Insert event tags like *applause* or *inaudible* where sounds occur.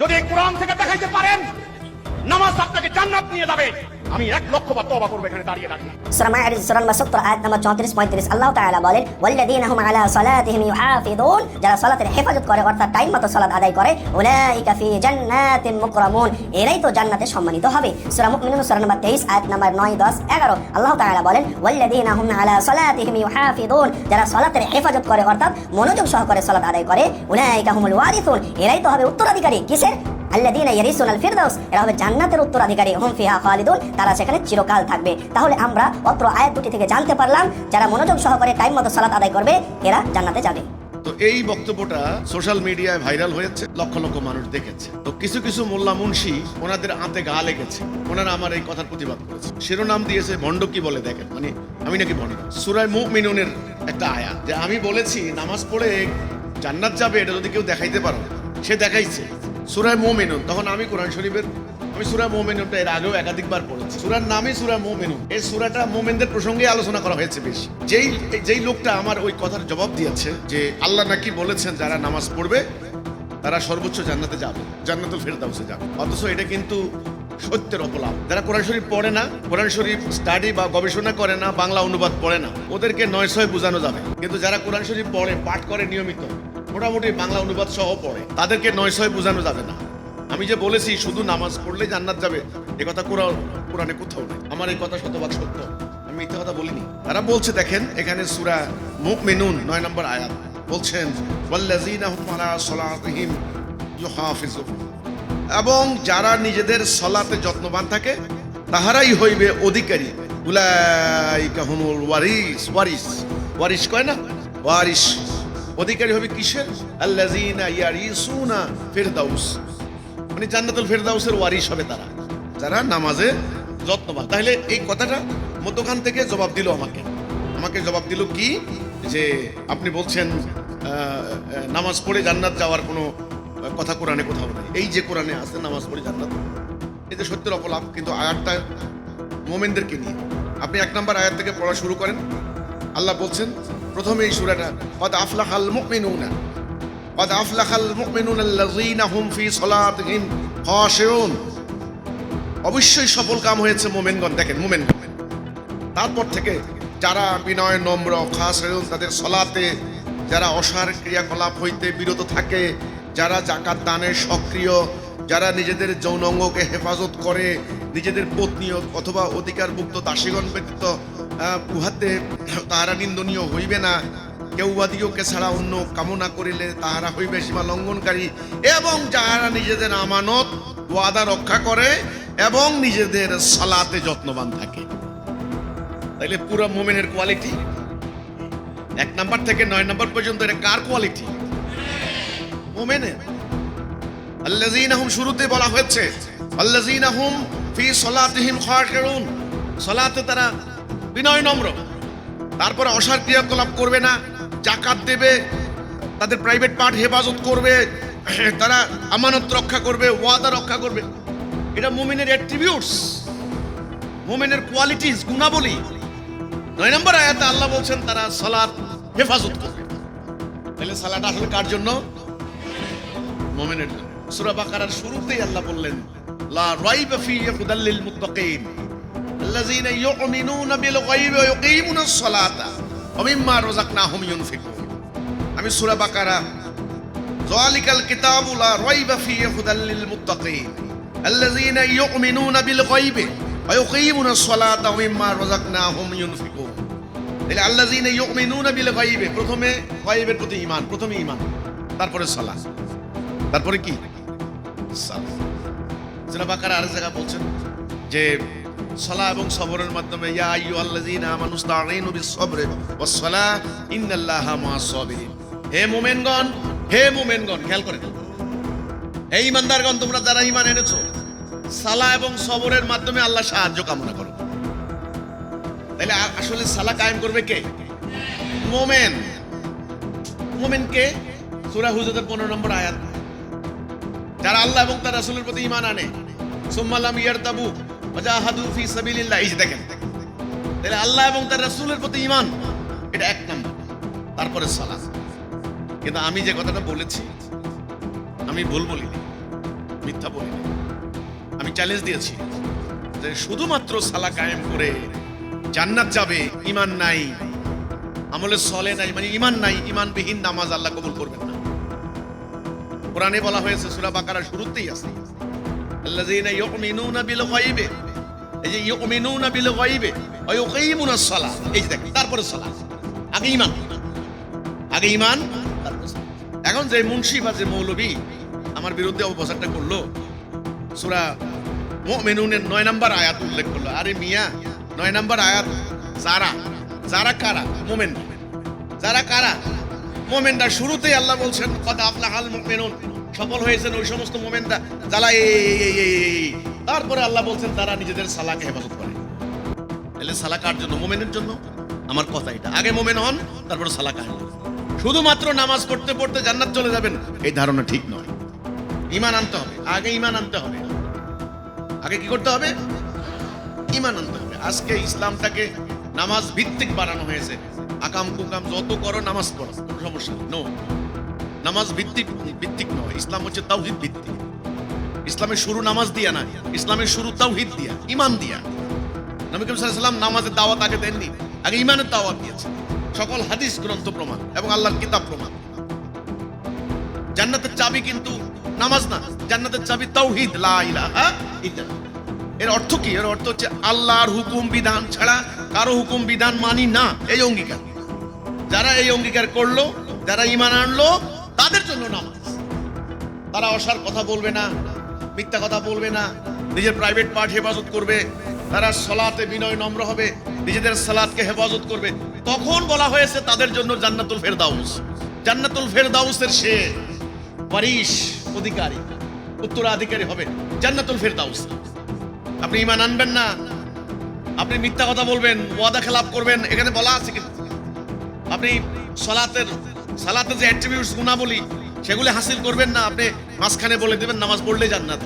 যদি কোরআন থেকে দেখাইতে পারেন নামাজ আপনাকে জান্নাত নিয়ে যাবে। এক লক্ষ বার এখানে দাঁড়িয়ে দাঁড়িয়ে। সূরা মাইরিজ সূরা নম্বর 70 আয়াত নম্বর 34 35 আল্লাহ তাআলা বলেন আলা সালাতিহিম ইউহাফিযুন যারা সালাতের হেফাজত করে, অর্থাৎ টাইম মতো সালাত আদায় করে, উলাইকা ফি জান্নাতিন মুকরামুন এরাই তো জান্নাতে সম্মানিত হবে। সূরা মুমিনুন, সূরা নম্বর 23 আয়াত নম্বর 9 10 11 আল্লাহ তাআলা বলেন, ওয়াল্লাযীনা আলা সালাতিহিম ইউহাফিযুন যারা সালাতের হেফাজত করে, অর্থাৎ মনোযোগ সহকারে সালাত আদায় করে, উলাইকা হুমুল ওয়ারিসুন এরাই তো হবে উত্তরাধিকারী। কিসের? ইয়ারিসুন আল ফিরদাউস এরা হবে জান্নাতের উত্তরাধিকারী ফিহা খালিদুন, তারা সেখানে চিরকাল থাকবে। তাহলে আমরা অত্র আয়াত দুটি থেকে জানতে পারলাম, যারা মনোযোগ সহকারে টাইম মতো সালাত আদায় করবে, এরা জান্নাতে যাবে। তো এই বক্তব্যটা সোশ্যাল মিডিয়ায় ভাইরাল হয়েছে, লক্ষ লক্ষ মানুষ দেখেছে। তো কিছু কিছু মোল্লা মুন্সি, ওনাদের আতে গা লেগেছে, ওনারা আমার এই কথার প্রতিবাদ করেছে। শিরোনাম দিয়েছে ভণ্ড কি বলে দেখেন মানে আমি নাকি ভণ্ড। সুরায় মুখ মিনুনের একটা আয়া যে আমি বলেছি, নামাজ পড়ে জান্নাত যাবে, এটা যদি কেউ দেখাইতে পারো, সে দেখাইছে। সুরায় মোমিনুন, তখন আমি কোরআন শরীফের আমি সুরা মোমেনুনটা এর আগেও একাধিকবার পড়েছি। সুরার নামই সুরা মোমেনুন। এই সুরাটা মোমেনদের প্রসঙ্গে আলোচনা করা হয়েছে বেশি। যেই যেই লোকটা আমার ওই কথার জবাব দিয়েছে যে আল্লাহ নাকি বলেছেন যারা নামাজ পড়বে, তারা সর্বোচ্চ জান্নাতে যাবে। জান্নাতুল ফেরদাউসে যাবে। অথচ এটা কিন্তু সত্যের অপলাপ। যারা কোরআন শরীফ পড়ে না, কোরআন শরীফ স্টাডি বা গবেষণা করে না, বাংলা অনুবাদ পড়ে না, ওদেরকে নয় ছয় বোঝানো যাবে। কিন্তু যারা কোরআন শরীফ পড়ে, পাঠ করে নিয়মিত মোটামুটি বাংলা অনুবাদ সহ পড়ে। তাদেরকে নয় ছয় বোঝানো যাবে না। আমি যে বলেছি, শুধু নামাজ পড়লে জান্নাত যাবে, এ কথা কোরআন কোরআনে কোথাও নেই। আমার এই কথা শতভাগ সত্য। আমি মিথ্যা কথা বলিনি। তারা বলছে, দেখেন, এখানে সুরা মুখ মুমিনুন, নয় নম্বর আয়াত। বলছেন এবং যারা নিজেদের সলাতে যত্নবান থাকে, তাহারাই হইবে অধিকারী। ওয়ারিস। ওয়ারিস? ওয়ারিস কয় না? ওয়ারিস। অধিকারী হবে কিসের? আল্লাযীনা ইয়ারিসুনা ফিরদাউস। মানে জান্নাতুল ফেরদাউসের ওয়ারিশ হবে তারা। যারা নামাজে যত্নবান। তাহলে এই কথাটা মধ্যখান থেকে জবাব দিল আমাকে। আমাকে জবাব দিল কি? যে আপনি বলছেন নামাজ পড়ে জান্নাত যাওয়ার কোনো কথা কোরআনে কোথাও নেই। এই যে কোরআনে আছে, নামাজ পড়ে জান্নাত। যে সত্যের অপলাপ, কিন্তু আয়াতটা মোমেনদেরকে নিয়ে। আপনি এক নম্বর আয়াত থেকে পড়া শুরু করেন। আল্লাহ বলছেন প্রথমেই সুরাটা, কদ আফলাহাল মুমিনুনা, কদ আফলাহাল মুমিনুন আল্লাযীনা হুম ফি সলাতিহিম খাশিউন। অবশ্যই সফল কাম হয়েছে মোমেনগণ, দেখেন, মোমেনগণ। তারপর থেকে যারা বিনয়, নম্র, খাশিউন, তাদের সলাতে যারা অসার ক্রিয়াকলাপ হইতে বিরত থাকে, যারা জাকাত দানে সক্রিয়, যারা নিজেদের যৌনঙ্গকে হেফাজত করে নিজেদের পত্নী অথবা অধিকারভুক্ত দাসীগণ ব্যতীত উহাতে তাহারা নিন্দনীয় হইবে না। কেউ বাদিওকে ছাড়া অন্য কামনা করিলে তাহারা হইবে সীমা লঙ্ঘনকারী এবং যাহারা নিজেদের আমানত, ওয়াদা রক্ষা করে এবং নিজেদের সালাতে যত্নবান থাকে। তাইলে পুরো মোমেনের কোয়ালিটি এক নাম্বার থেকে নয় নাম্বার পর্যন্ত এটা কার কোয়ালিটি মোমেনের। আল্লাযীনা হুম শুরুতে বলা হয়েছে, আল্লাযীনা হুম ফি সলাতিহিম খাশিউন সলাতে তারা বিনয় নম্র। তারপরে অসার ক্রিয়াকলাপ করবে না, জাকাত দেবে, তাদের প্রাইভেট পার্ট হেফাজত করবে, *clears throat* তারা আমানত রক্ষা করবে, ওয়াদা রক্ষা করবে। এটা মুমিনের অ্যাট্রিবিউটস মুমিনের কোয়ালিটিস গুণাবলী। নয় নম্বর আয়াতে আল্লাহ বলছেন, তারা সালাত হেফাজত করবে। তাহলে সালাত আসলে কার জন্য? মোমেনের জন্য। সূরা বাকারার শুরুতেই আল্লাহ বললেন লা রাইবা ফি হুদাল্লিল মুত্তাকিন আল্লাযীনা ইউমিনুনা বিল গায়বি ওয়া ইয়ুকিমুনাস সালাতা ওয়া মিম্মা রাযাকনাহুম ইউনফিকুন আমি সূরা বাকারা, যালিকাল কিতাবু লা রাইবা ফি হুদাল্লিল মুত্তাকিন আল্লাযীনা ইউমিনুনা বিল গায়বি ওয়া ইয়ুকিমুনাস সালাতা ওয়া মিম্মা রাযাকনাহুম ইউনফিকুন। তাহলে আল্লাযীনা ইউমিনুনা বিল গায়বি প্রথমে গায়বের প্রতি ইমান প্রথমে ইমান তারপরে সালাত। তারপরে কি? সালাত। সূরা বাকারা আর জায়গা বলছেন যে সলা এবং সবরের মাধ্যমে, ইয়া আইয়ুহাল্লাযীনা আমানু ইসতাঈনু বিস-সাবরি ওয়াস-সালাহ, ইন্নাল্লাহা মা'আস-সাবিরিন হে মুমিনগণ হে মুমিনগণ, খেয়াল করেন হে ইমানদারগণ, তোমরা যারা ঈমান এনেছো সালা এবং সবরের মাধ্যমে আল্লাহ সাহায্য কামনা করো। তাহলে আসলে সালা কায়েম করবে কে? মোমেন। মোমেন কে? সূরা হুজুরের 15 নম্বর আয়াত। যারা আল্লাহ এবং তার রাসূলের প্রতি ঈমান আনে সুম্মালাম ইয়ারতাবু ওয়াজাহাদু ফি সাবিলিল্লাহ। এই যে দেখেন তাহলে আল্লাহ এবং তার রাসূলের প্রতি ঈমান, এটা এক নম্বর। তারপরে সালাত। কিন্তু আমি যে কথাটা বলেছি, আমি ভুল বলিনি, মিথ্যা বলিনি। আমি চ্যালেঞ্জ দিয়েছি যে শুধুমাত্র সালা কায়েম করে জান্নাত যাবে ইমান নাই, আমলে সলে নাই মানে ইমান নাই ইমানবিহীন নামাজ আল্লাহ কবুল করবেন না। কোরআনে বলা হয়েছে, সূরা বাকারা শুরুতেই আছে আল্লাযীনা ইউমিনুনা বিল গায়বে এই যে ইউমিনুনা বিল গায়বে ওয়া ইউকিমুনাস সালাহ এই যে দেখেন তারপরে সালাত আগে ঈমান। আগে ঈমান এখন যে মুন্সি বা যে মৌলবী আমার বিরুদ্ধে অপপ্রচারটা করল, সূরা মুমিনুনের নয় নম্বর আয়াত উল্লেখ করল। আরে মিয়া, নয় নম্বর আয়াত। যারা যারা কারা? মোমেন। যারা কারা? মোমেনরা শুরুতেই আল্লাহ বলছেন, কদ আফলাহাল মুমিনুন। সফল হয়েছেন ওই সমস্ত মোমেনরা যারা। তারপরে আল্লাহ বলছেন, তারা নিজেদের সালাকে হেফাজত করে। তাহলে সালা কার জন্য? মোমেনের জন্য? আমার কথা এটা। আগে মোমেন হন, তারপরে সালা কার শুধুমাত্র নামাজ পড়তে পড়তে জান্নাত চলে যাবেন, এই ধারণা ঠিক নয়। ইমান আনতে হবে। আগে ইমান আনতে হবে। আগে কি করতে হবে? ইমান আনতে হবে। আজকে ইসলামটাকে নামাজ ভিত্তিক বানানো হয়েছে। আকাম কুকাম যত করো, নামাজ পড়ো। কোনো সমস্যা নো নামাজ ভিত্তিক ভিত্তিক নয়। ইসলাম হচ্ছে তাওহিদ ভিত্তিক। ইসলামের শুরু নামাজ দিয়া না। ইসলামের শুরু তাওহিদ দিয়া ইমান দিয়া। নবী করিম সাল্লাম নামাজের দাওয়াত আগে দেননি। আগে ইমানের দাওয়াত দিয়েছে সকল হাদিস গ্রন্থ প্রমাণ এবং আল্লাহর কিতাব প্রমাণ। জান্নাতের চাবি কিন্তু নামাজ না। জান্নাতের চাবি তাওহিদ। লা ইলাহা ইল্লাল্লাহ। এর অর্থ কি? এর অর্থ হচ্ছে আল্লাহর হুকুম বিধান ছাড়া কারও হুকুম বিধান মানি না। এই অঙ্গীকার। যারা এই অঙ্গীকার করল, যারা ইমান আনলো তাদের জন্য নামাজ। তারা অসার কথা বলবে না, মিথ্যা কথা বলবে না, নিজের প্রাইভেট পার্ট হেফাজত করবে। তারা সলাতে বিনয় নম্র হবে, নিজেদের সালাতকে হেফাজত করবে। তখন বলা হয়েছে তাদের জন্য জান্নাতুল ফেরদাউস। জান্নাতুল ফেরদাউসের সে ওয়ারিশ অধিকারী, উত্তরাধিকারী হবে জান্নাতুল ফেরদাউস। আপনি ইমান আনবেন না। আপনি মিথ্যা কথা বলবেন, ওয়াদা খেলাপ করবেন, এখানে বলা আছে কিন্তু। আপনি সালাতের সালাতের যে অ্যাট্রিবিউটস গুণাবলী, সেগুলি হাসিল করবেন না, আপনি মাঝখানে বলে দেবেন, নামাজ পড়লে জান্নাত